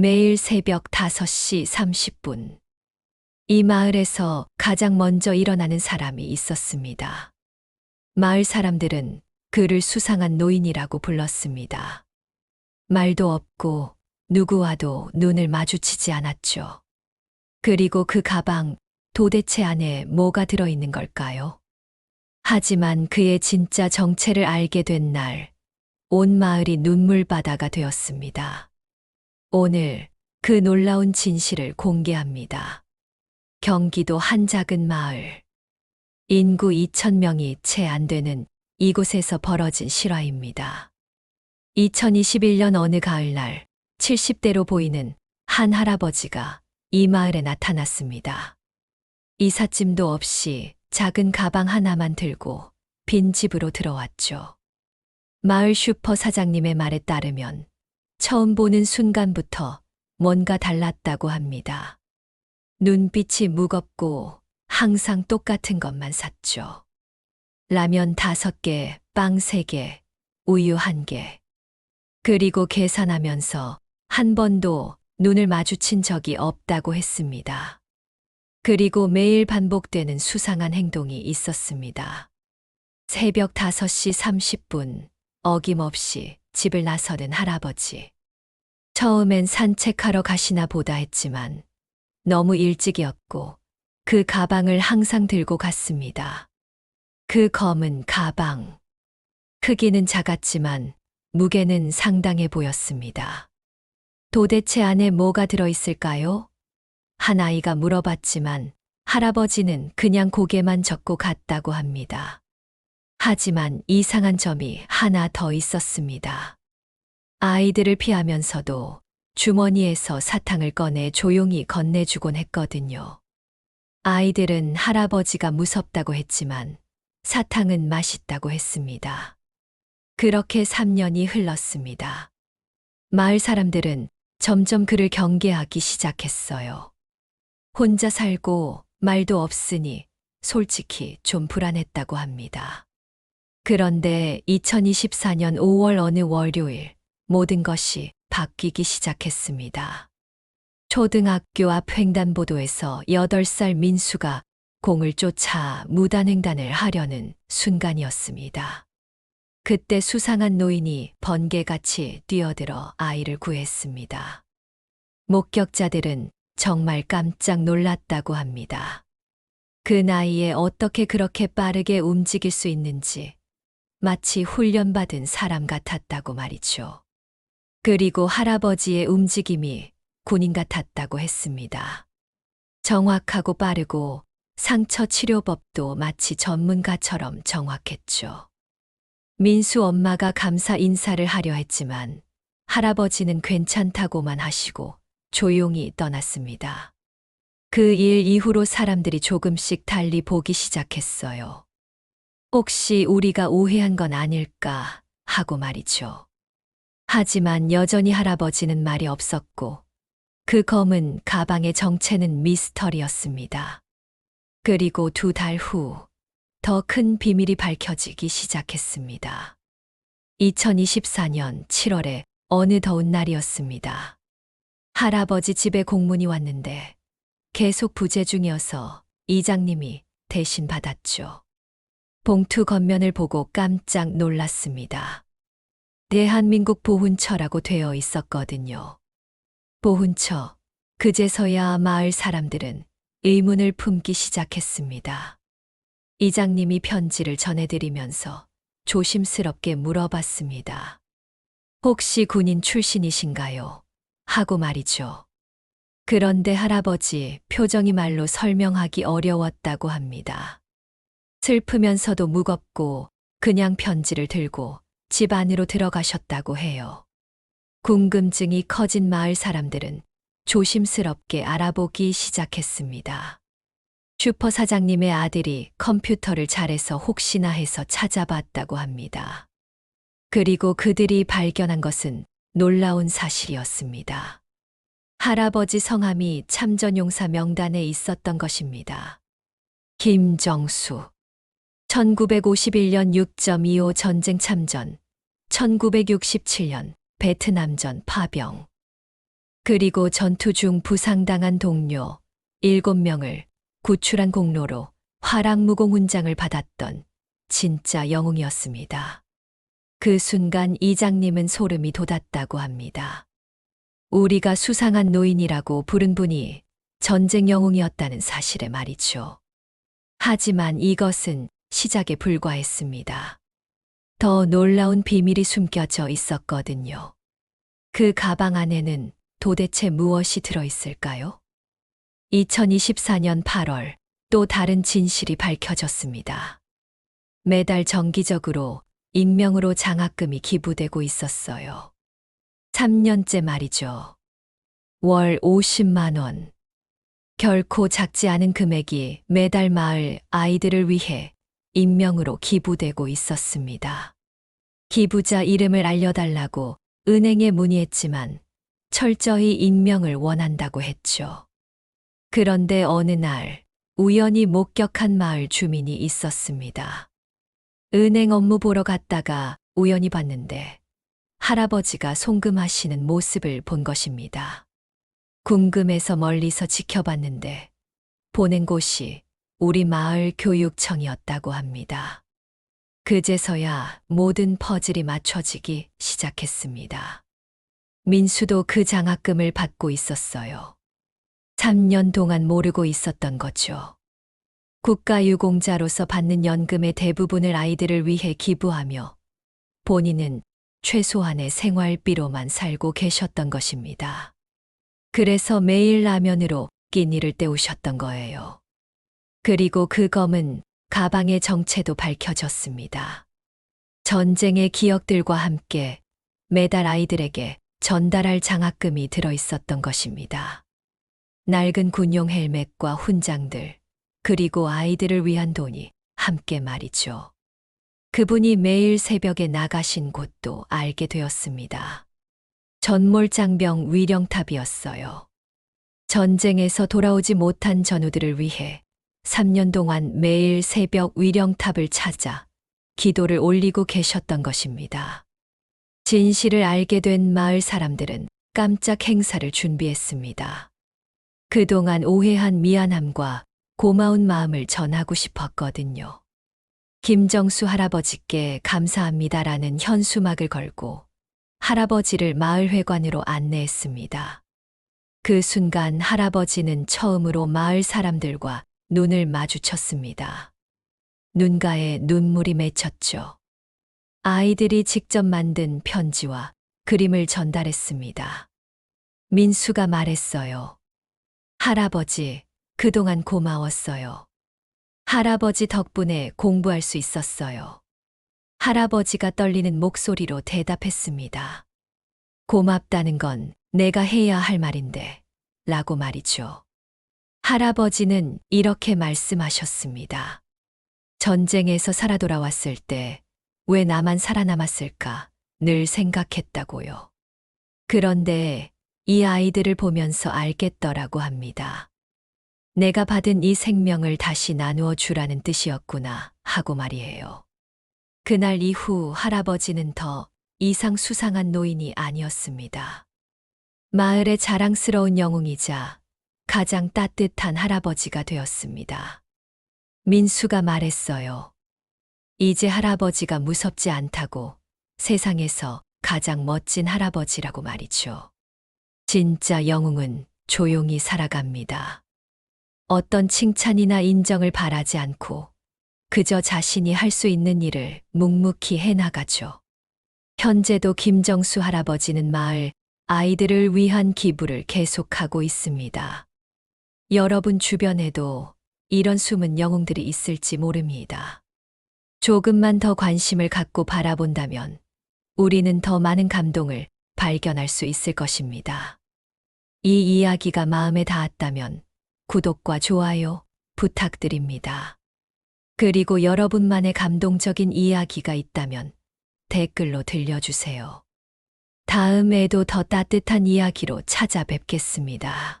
매일 새벽 5시 30분. 이 마을에서 가장 먼저 일어나는 사람이 있었습니다. 마을 사람들은 그를 수상한 노인이라고 불렀습니다. 말도 없고 누구와도 눈을 마주치지 않았죠. 그리고 그 가방 도대체 안에 뭐가 들어있는 걸까요? 하지만 그의 진짜 정체를 알게 된 날, 온 마을이 눈물바다가 되었습니다. 오늘 그 놀라운 진실을 공개합니다. 경기도 한 작은 마을. 인구 2,000명이 채 안 되는 이곳에서 벌어진 실화입니다. 2021년 어느 가을날 70대로 보이는 한 할아버지가 이 마을에 나타났습니다. 이삿짐도 없이 작은 가방 하나만 들고 빈 집으로 들어왔죠. 마을 슈퍼 사장님의 말에 따르면 처음 보는 순간부터 뭔가 달랐다고 합니다. 눈빛이 무겁고 항상 똑같은 것만 샀죠. 라면 다섯 개, 빵 세 개, 우유 한 개. 그리고 계산하면서 한 번도 눈을 마주친 적이 없다고 했습니다. 그리고 매일 반복되는 수상한 행동이 있었습니다. 새벽 5시 30분 어김없이 집을 나서는 할아버지. 처음엔 산책하러 가시나 보다 했지만 너무 일찍이었고 그 가방을 항상 들고 갔습니다. 그 검은 가방. 크기는 작았지만 무게는 상당해 보였습니다. 도대체 안에 뭐가 들어있을까요? 한 아이가 물어봤지만 할아버지는 그냥 고개만 젓고 갔다고 합니다. 하지만 이상한 점이 하나 더 있었습니다. 아이들을 피하면서도 주머니에서 사탕을 꺼내 조용히 건네주곤 했거든요. 아이들은 할아버지가 무섭다고 했지만 사탕은 맛있다고 했습니다. 그렇게 3년이 흘렀습니다. 마을 사람들은 점점 그를 경계하기 시작했어요. 혼자 살고 말도 없으니 솔직히 좀 불안했다고 합니다. 그런데 2024년 5월 어느 월요일 모든 것이 바뀌기 시작했습니다. 초등학교 앞 횡단보도에서 8살 민수가 공을 쫓아 무단횡단을 하려는 순간이었습니다. 그때 수상한 노인이 번개같이 뛰어들어 아이를 구했습니다. 목격자들은 정말 깜짝 놀랐다고 합니다. 그 나이에 어떻게 그렇게 빠르게 움직일 수 있는지 마치 훈련받은 사람 같았다고 말이죠. 그리고 할아버지의 움직임이 군인 같았다고 했습니다. 정확하고 빠르고 상처 치료법도 마치 전문가처럼 정확했죠. 민수 엄마가 감사 인사를 하려 했지만 할아버지는 괜찮다고만 하시고 조용히 떠났습니다. 그 일 이후로 사람들이 조금씩 달리 보기 시작했어요. 혹시 우리가 오해한 건 아닐까 하고 말이죠. 하지만 여전히 할아버지는 말이 없었고 그 검은 가방의 정체는 미스터리였습니다. 그리고 두 달 후 더 큰 비밀이 밝혀지기 시작했습니다. 2024년 7월에 어느 더운 날이었습니다. 할아버지 집에 공문이 왔는데 계속 부재 중이어서 이장님이 대신 받았죠. 봉투 겉면을 보고 깜짝 놀랐습니다. 대한민국 보훈처라고 되어 있었거든요. 보훈처. 그제서야 마을 사람들은 의문을 품기 시작했습니다. 이장님이 편지를 전해드리면서 조심스럽게 물어봤습니다. 혹시 군인 출신이신가요? 하고 말이죠. 그런데 할아버지 표정이 말로 설명하기 어려웠다고 합니다. 슬프면서도 무겁고 그냥 편지를 들고 집 안으로 들어가셨다고 해요. 궁금증이 커진 마을 사람들은 조심스럽게 알아보기 시작했습니다. 슈퍼 사장님의 아들이 컴퓨터를 잘해서 혹시나 해서 찾아봤다고 합니다. 그리고 그들이 발견한 것은 놀라운 사실이었습니다. 할아버지 성함이 참전용사 명단에 있었던 것입니다. 김정수. 1951년 6.25 전쟁 참전, 1967년 베트남전 파병. 그리고 전투 중 부상당한 동료 7명을 구출한 공로로 화랑무공 훈장을 받았던 진짜 영웅이었습니다. 그 순간 이장님은 소름이 돋았다고 합니다. 우리가 수상한 노인이라고 부른 분이 전쟁 영웅이었다는 사실에 말이죠. 하지만 이것은 시작에 불과했습니다. 더 놀라운 비밀이 숨겨져 있었거든요. 그 가방 안에는 도대체 무엇이 들어있을까요? 2024년 8월 또 다른 진실이 밝혀졌습니다. 매달 정기적으로 익명으로 장학금이 기부되고 있었어요. 3년째 말이죠. 월 50만 원. 결코 작지 않은 금액이 매달 마을 아이들을 위해 익명으로 기부되고 있었습니다. 기부자 이름을 알려달라고 은행에 문의했지만 철저히 익명을 원한다고 했죠. 그런데 어느 날 우연히 목격한 마을 주민이 있었습니다. 은행 업무 보러 갔다가 우연히 봤는데 할아버지가 송금하시는 모습을 본 것입니다. 궁금해서 멀리서 지켜봤는데 보낸 곳이 우리 마을 교육청이었다고 합니다. 그제서야 모든 퍼즐이 맞춰지기 시작했습니다. 민수도 그 장학금을 받고 있었어요. 3년 동안 모르고 있었던 거죠. 국가유공자로서 받는 연금의 대부분을 아이들을 위해 기부하며 본인은 최소한의 생활비로만 살고 계셨던 것입니다. 그래서 매일 라면으로 끼니를 때우셨던 거예요. 그리고 그 검은 가방의 정체도 밝혀졌습니다. 전쟁의 기억들과 함께 매달 아이들에게 전달할 장학금이 들어 있었던 것입니다. 낡은 군용 헬멧과 훈장들, 그리고 아이들을 위한 돈이 함께 말이죠. 그분이 매일 새벽에 나가신 곳도 알게 되었습니다. 전몰장병 위령탑이었어요. 전쟁에서 돌아오지 못한 전우들을 위해 3년 동안 매일 새벽 위령탑을 찾아 기도를 올리고 계셨던 것입니다. 진실을 알게 된 마을 사람들은 깜짝 행사를 준비했습니다. 그동안 오해한 미안함과 고마운 마음을 전하고 싶었거든요. 김정수 할아버지께 감사합니다라는 현수막을 걸고 할아버지를 마을회관으로 안내했습니다. 그 순간 할아버지는 처음으로 마을 사람들과 눈을 마주쳤습니다. 눈가에 눈물이 맺혔죠. 아이들이 직접 만든 편지와 그림을 전달했습니다. 민수가 말했어요. 할아버지, 그동안 고마웠어요. 할아버지 덕분에 공부할 수 있었어요. 할아버지가 떨리는 목소리로 대답했습니다. 고맙다는 건 내가 해야 할 말인데, 라고 말이죠. 할아버지는 이렇게 말씀하셨습니다. 전쟁에서 살아 돌아왔을 때 왜 나만 살아남았을까 늘 생각했다고요. 그런데 이 아이들을 보면서 알겠더라고 합니다. 내가 받은 이 생명을 다시 나누어 주라는 뜻이었구나 하고 말이에요. 그날 이후 할아버지는 더 이상 수상한 노인이 아니었습니다. 마을의 자랑스러운 영웅이자 가장 따뜻한 할아버지가 되었습니다. 민수가 말했어요. 이제 할아버지가 무섭지 않다고 세상에서 가장 멋진 할아버지라고 말이죠. 진짜 영웅은 조용히 살아갑니다. 어떤 칭찬이나 인정을 바라지 않고 그저 자신이 할 수 있는 일을 묵묵히 해나가죠. 현재도 김정수 할아버지는 마을 아이들을 위한 기부를 계속하고 있습니다. 여러분 주변에도 이런 숨은 영웅들이 있을지 모릅니다. 조금만 더 관심을 갖고 바라본다면 우리는 더 많은 감동을 발견할 수 있을 것입니다. 이 이야기가 마음에 닿았다면 구독과 좋아요 부탁드립니다. 그리고 여러분만의 감동적인 이야기가 있다면 댓글로 들려주세요. 다음에도 더 따뜻한 이야기로 찾아뵙겠습니다.